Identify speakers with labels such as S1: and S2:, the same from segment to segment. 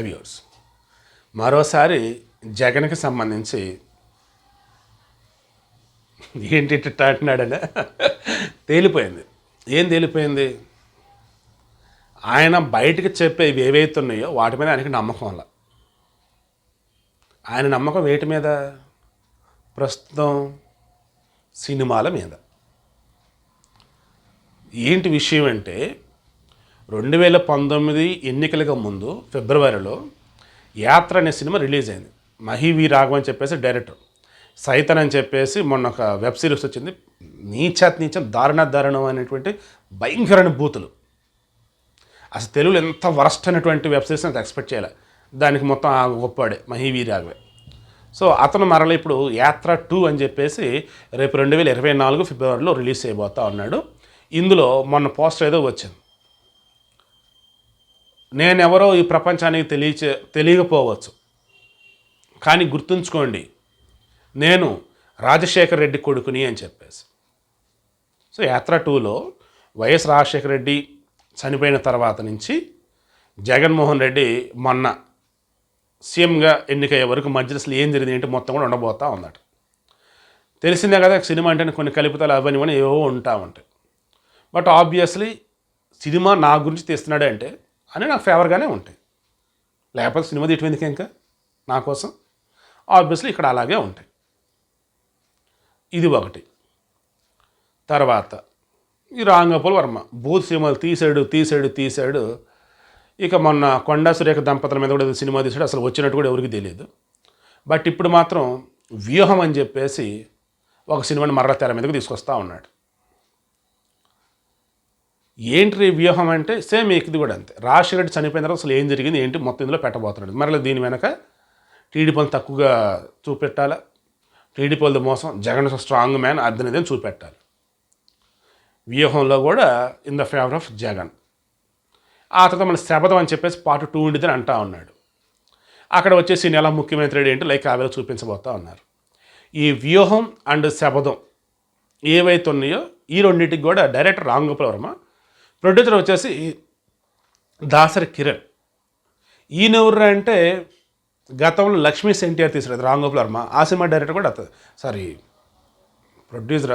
S1: Viewers మరోసారి జగన్కి సంబంధించి ఏంటి ఇట్ట అంటున్నాడనే తేలిపోయింది. ఏం తేలిపోయింది? ఆయన బయటికి చెప్పేవి ఏవైతే ఉన్నాయో వాటి మీద ఆయనకి నమ్మకం అలా. ఆయన నమ్మకం వేటి మీద? ప్రస్తుతం సినిమాల మీద. ఏంటి విషయం అంటే రెండు వేల పంతొమ్మిది ఎన్నికలకు ముందు ఫిబ్రవరిలో యాత్ర అనే సినిమా రిలీజ్ అయింది. మహివీ రాఘవ్ అని చెప్పేసి డైరెక్టర్. సైతన్ అని చెప్పేసి మొన్న ఒక వెబ్ సిరీస్ వచ్చింది. నీచాత్ నీచం దారుణ దారుణం అనేటువంటి భయంకరమైన బూతులు. అసలు తెలుగులో ఎంత వరస్ట్ అనేటువంటి వెబ్ సిరీస్ అంత ఎక్స్పెక్ట్ చేయాలి. దానికి మొత్తం ఆ గొప్పవాడే రాఘవే. సో అతను మరల ఇప్పుడు యాత్ర టూ అని చెప్పేసి రేపు రెండు వేల ఇరవై నాలుగు ఫిబ్రవరిలో రిలీజ్ చేయబోతా ఉన్నాడు. ఇందులో మొన్న పోస్టర్ ఏదో వచ్చింది. నేనెవరో ఈ ప్రపంచానికి తెలియచే తెలియకపోవచ్చు. కానీ గుర్తుంచుకోండి నేను రాజశేఖర రెడ్డి కొడుకుని అని చెప్పేసి. సో యాత్ర టూలో వైఎస్ రాజశేఖర రెడ్డి చనిపోయిన తర్వాత నుంచి జగన్మోహన్ రెడ్డి మొన్న సీఎంగా ఎన్నికయ్యే వరకు మధ్యలో ఏం జరిగింది ఏంటి మొత్తం కూడా ఉండబోతా ఉందట. తెలిసిందే కదా సినిమా అంటే కొన్ని కలుపుతాలు అవన్నీ ఏవో ఉంటా ఉంటాయి. బట్ ఆబ్వియస్లీ సినిమా నా గురించి తీస్తున్నాడే అంటే అని నాకు ఫేవర్గానే ఉంటాయి. లేకపోతే సినిమా తీయటం ఎందుకు ఇంకా? నా కోసం. ఆబ్వియస్లీ ఇక్కడ అలాగే ఉంటాయి. ఇది ఒకటి. తర్వాత ఈ రాంగోపాల్ వర్మ. బూత్ సినిమాలు తీసాడు తీసాడు తీసాడు ఇక మొన్న కొండా సురేఖ దంపతుల మీద కూడా సినిమా తీసాడు అసలు వచ్చినట్టు కూడా ఎవరికి తెలియదు. బట్ ఇప్పుడు మాత్రం వ్యూహం అని చెప్పేసి ఒక సినిమాని మరల తెర మీదకి తీసుకొస్తా ఉన్నాడు. ఏంటి వ్యూహం అంటే సేమ్ ఇది కూడా అంతే. రాజశేఖర రెడ్డి చనిపోయిన తర్వాత అసలు ఏం జరిగింది ఏంటి మొత్తం ఇందులో పెట్టబోతున్నాడు. మరలా దీని వెనక టీడీపీని తక్కువగా చూపెట్టాలా? టీడీపీ వాళ్ళ మోసం జగన్ స్ట్రాంగ్ మ్యాన్ అర్థనేది చూపెట్టాలి. వ్యూహంలో కూడా in the favour of Jagan. ఆ తర్వాత మన శపథం అని చెప్పేసి పార్ట్ టూ ఉండిద్దని అంటా ఉన్నాడు. అక్కడ వచ్చేసి నెల ముఖ్యమంత్రి ఏంటి? లైక్ ఆవేళ చూపించబోతా ఉన్నారు. ఈ వ్యూహం అండ్ శపథం ఏవైతే ఉన్నాయో ఈ రెండింటికి కూడా డైరెక్టర్ రామ్ వర్మ ప్రొడ్యూసర్ వచ్చేసి దాసరి కిరణ్. ఈయనెవరు అంటే గతంలో లక్ష్మీ ఎన్టీఆర్ తీసుకురాదు రాంగ్ వర్మ. ఆ సినిమా డైరెక్టర్ కూడా అతను సారీ ప్రొడ్యూసర్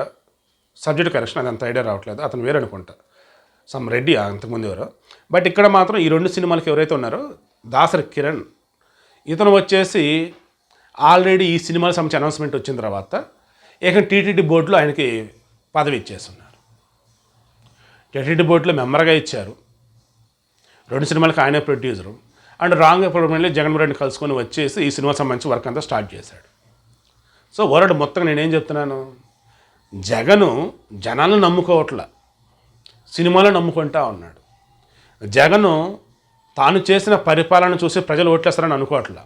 S1: సబ్జెక్ట్ కరెక్షన్ అది అంత ఐడియా రావట్లేదు అతను వేరే అనుకుంటా. సమ్ రెడ్డి అంతకుముందు ఎవరు. బట్ ఇక్కడ మాత్రం ఈ రెండు సినిమాలకి ఎవరైతే ఉన్నారో దాసరి కిరణ్ ఇతను వచ్చేసి ఆల్రెడీ ఈ సినిమాల సంబంధించి అనౌన్స్మెంట్ వచ్చిన తర్వాత ఇక టీటీడీ బోర్డులో ఆయనకి పదవి ఇచ్చేస్తున్నారు. టీటీడీ బోర్డులో మెంబర్గా ఇచ్చారు. రెండు సినిమాలకు ఆయనే ప్రొడ్యూసరు. అండ్ రాంగ్ వెళ్ళి జగన్మోహన్ రెడ్డిని కలుసుకొని వచ్చేసి ఈ సినిమా సంబంధించి వర్క్ అంతా స్టార్ట్ చేశాడు. సో వరల్డ్ మొత్తం నేనేం చెప్తున్నాను? జగను జనాలను నమ్ముకోవట్ల. సినిమాలో నమ్ముకుంటా ఉన్నాడు. జగను తాను చేసిన పరిపాలన చూసి ప్రజలు ఓట్లేస్తారని అనుకోవట్లా.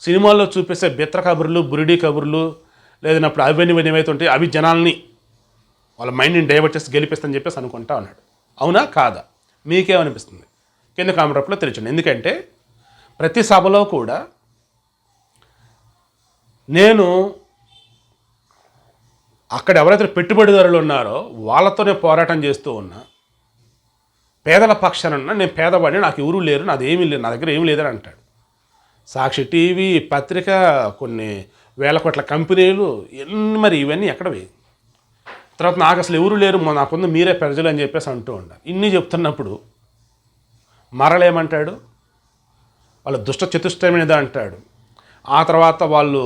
S1: సినిమాల్లో చూపిస్తే బిత్ర కబుర్లు బురిడి కబుర్లు లేదన్నప్పుడు అవన్నీ ఇవన్నీ ఉంటాయి అవి జనాల్ని వాళ్ళ మైండ్ని డైవర్ట్ చేసి గెలిపిస్తాను చెప్పేసి అనుకుంటా ఉన్నాడు. అవునా? కాదా? మీకేమనిపిస్తుంది? కింద కామెంట్లో తెలియచండి. ఎందుకంటే ప్రతి సభలో కూడా నేను అక్కడ ఎవరైతే పెట్టుబడిదారులు ఉన్నారో వాళ్ళతోనే పోరాటం చేస్తూ ఉన్నా పేదల పక్షాన నేను పేదవాడిని నాకు ఎవరు లేరు నాది ఏమీ లేదు నా దగ్గర ఏమీ లేదని అంటాడు. సాక్షి టీవీ పత్రిక కొన్ని వేల కోట్ల కంపెనీలు ఎన్ని మరి ఇవన్నీ ఎక్కడవి తర్వాత నాకు అసలు ఎవరు లేరు మా- నాకుంది మీరే ప్రజలు అని చెప్పేసి అంటూ ఉండాలి ఇన్ని చెప్తున్నప్పుడు మరలేమంటాడు? వాళ్ళ దుష్ట చతుష్టమైనది అంటాడు. ఆ తర్వాత వాళ్ళు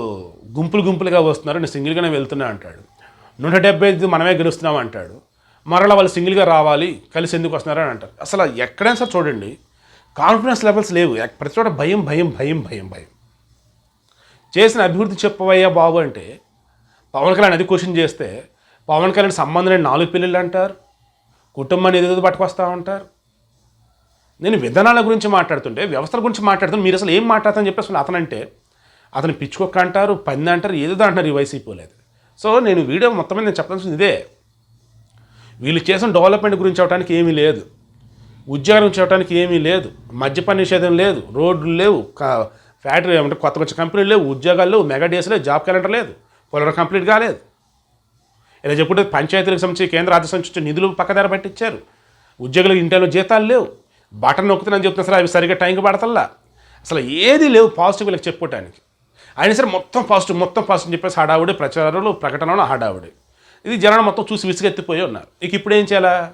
S1: గుంపులు గుంపులుగా వస్తున్నారు నేను సింగిల్గానే వెళ్తున్నా అంటాడు. నూట డెబ్బై ఐదు మనమే గెలుస్తున్నాం అంటాడు. మరలా వాళ్ళు సింగిల్గా రావాలి కలిసి ఎందుకు వస్తున్నారని అంటారు. అసలు ఎక్కడైనా సరే చూడండి కాన్ఫిడెన్స్ లెవెల్స్ లేవు. ప్రతి చోట భయం భయం భయం భయం భయం. చేసిన అభివృద్ధి చెప్పవయ్యా బాబు అంటే పవన్ కళ్యాణ్ అది క్వశ్చన్ చేస్తే పవన్ కళ్యాణ్ సంబంధం లేని నాలుగు పిల్లలు అంటారు. కుటుంబాన్ని ఎదురు పట్టుకొస్తా ఉంటారు. నేను విధానాల గురించి మాట్లాడుతుంటే వ్యవస్థల గురించి మాట్లాడుతుంటే మీరు అసలు ఏం మాట్లాడతారని చెప్పేసి అతను అంటే అతను పిచ్చుకొక్క అంటారు పంది అంటారు ఏదో అంటున్నారు ఈ వైసీపీ లేదు సో నేను వీడియో మొత్తం మీద నేను చెప్పాల్సింది ఇదే. వీళ్ళు చేసిన డెవలప్మెంట్ గురించి అవడానికి ఏమీ లేదు. ఉద్యోగం గురించి అవడానికి ఏమీ లేదు. మద్యపాన నిషేధం లేదు. రోడ్లు లేవు. కా- ఫ్యాక్టరీ అంటే కొత్త కొత్త కంపెనీలు లేవు. ఉద్యోగాలు లేవు. మెగా డేస్ లేవు జాబ్ క్యాలెండర్ లేదు. పొలం కంప్లీట్ కాలేదు. ఇలా చెప్పుకుంటే పంచాయతీలకు సంబంధించి కేంద్ర రాజ్య సంబంధించి నిధులు పక్కదారి పట్టించారు. ఉద్యోగులకు ఇంటిలో జీతాలు లేవు. బటన్ నొక్కుతున్నాను చెప్తున్నా సరే అవి సరిగ్గా టైంకి పడతల్లా. అసలు ఏది లేవు పాజిటివ్ వీళ్ళకి చెప్పుకోవటానికి. అయినా సరే మొత్తం పాజిటివ్ మొత్తం పాజిటివ్ అని చెప్పేసి హడావుడి ప్రచారాలు ప్రకటనలు హడావుడి. ఇది జనాలు మొత్తం చూసి విసుగెత్తిపోయి ఉన్నారు. ఇక ఇప్పుడు ఏం చేయాలా?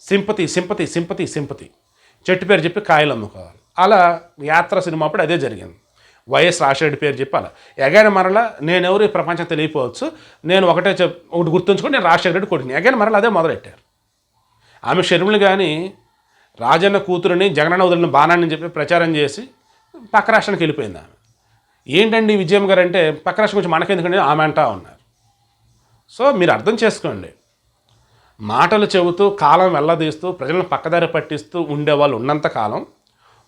S1: Sympathy sympathy sympathy sympathy. చెట్టు పేరు చెప్పి కాయలు అమ్ముకోవాలి. అలా యాత్ర సినిమా అప్పుడు అదే జరిగింది. వైఎస్ రాజశేఖర పేరు చెప్పాలి? ఎగైన మరలా నేను ఎవరు ఈ ప్రపంచం తెలియపోవచ్చు నేను ఒకటే చెప్ ఒకటి గుర్తుంచుకొని నేను రాజశేఖర రెడ్డి కొడుకుని. ఎగైన మరలా అదే మొదలెట్టారు. ఆమె షర్మిలు కానీ రాజన్న కూతురుని జగనన్న వదిలిన బాణాన్ని చెప్పి ప్రచారం చేసి పక్క రాష్ట్రానికి వెళ్ళిపోయింది ఆమె. ఏంటండి విజయం గారు అంటే పక్క రాష్ట్రం గురించి మనకెందుకంటే ఆమె అంటా ఉన్నారు. సో మీరు అర్థం చేసుకోండి. మాటలు చెబుతూ కాలం వెళ్ళదీస్తూ ప్రజలను పక్కదారి పట్టిస్తూ ఉండేవాళ్ళు ఉన్నంత కాలం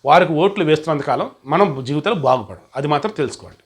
S1: వారికి ఓట్లు వేస్తున్నంత కాలం మనం జీవితాలు బాగుపడం అది మాత్రం తెలుసుకోండి